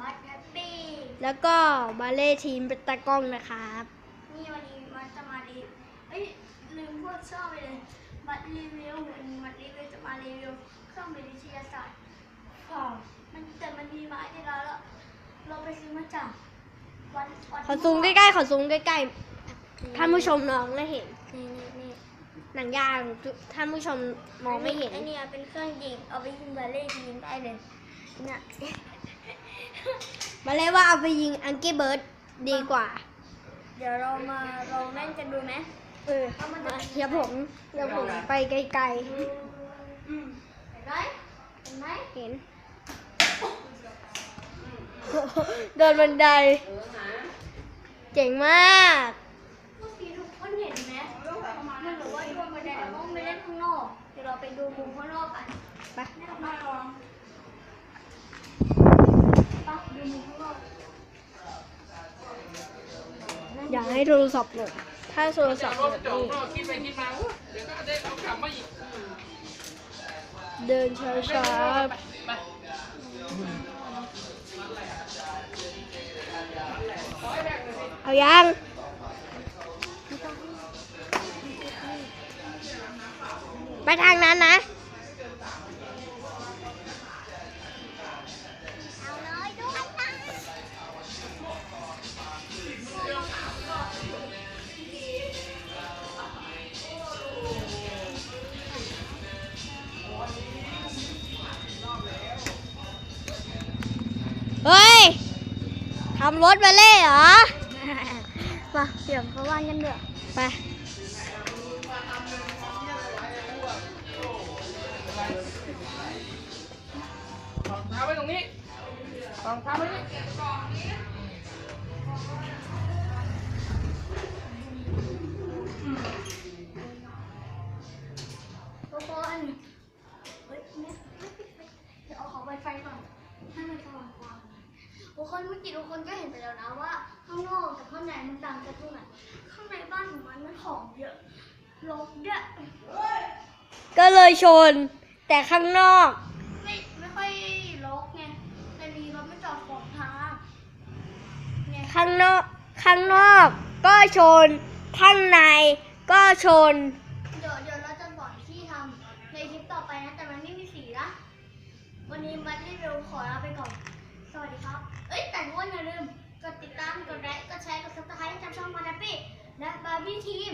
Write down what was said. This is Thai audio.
บัตแฮปปี้แล้วก็บาเล่ทีมเป็นตากล้องนะครับ นี่วันนี้มันจะมารีเอ้ยลืมพูดชอบไปเลยบัตรรีวิววันนี้บัตรรีวิวจะมารีวิวเครื่องบินวิทยาศาสตร์ค่ะมันแต่มันมีมาที่ร้านแล้วเราไปซื้อมาจากวันวันขอซูมใกล้ๆขอซูมใกล้ๆท่านผู้ชมน้องไม่เห็นนี่นี่นี่หนังยางท่านผู้ชมมองไม่เห็น อันนี้เป็นเครื่องยิงเอาไปยิงบาเล่ยิงได้เลยเนี่ย บาเล่ว่าเอาไปยิงอังกี้เบิร์ดดีกว่า เดี๋ยวเรามาลองเล่นกันดูไหมเออเดี๋ยวผมเดี๋ยวผมไปไกลอืมเห็นไหมเห็นไหมๆเห็นเดินบันได เจ๋งมากเมื่อกี้ทุกคนเห็นไหมมันบอกว่าโดนบันไดเราต้องไปเล่นข้างนอก เดี๋ยวเราไปดูมุมข้างนอกกันไปไม่ต้ องมากอย่าให้โทรศัพท์หล่นถ้าโทรศัพท์หล่นจอดนี่คิดไปคิดมาเดี๋ยวก็ได้เอากลับมาอีกเดินช้าๆเอายังไปทางนั้นนะ เฮ้ยทำรถมาเล่เหรอมาเดี๋ยวเขาว่านกันเถอะไปรองเท้าไว้ตรงนี้รองเท้าไว้นี่ ทุกคนเมื่อกี้ทุกคนก็เห็นไปแล้วนะว่าข้างนอกกับข้างในมันต่างกันตรงไหนข้างในบ้านของมันมันของเยอะรกเยอะก็เลยชน แต่ข้างนอก ไม่ไม่ค่อยรกไงแต่มีรถไม่จอดขวางทางไงข้างนอก ข้างนอกก็ชน ข้างในก็ชน เดี๋ยวเดี๋ยวเราจะสอนที่ทำในคลิปต่อไปนะแต่มันไม่มีสีนะวันนี้มารีวิวขอลาไปก่อน สวัสดีครับ เอ้ยแต่ว่าอย่าลืม กดติดตาม กดไลค์ กดแชร์ กดซับสไครต์กับช่องมานาปี้และบาร์บี้ทีม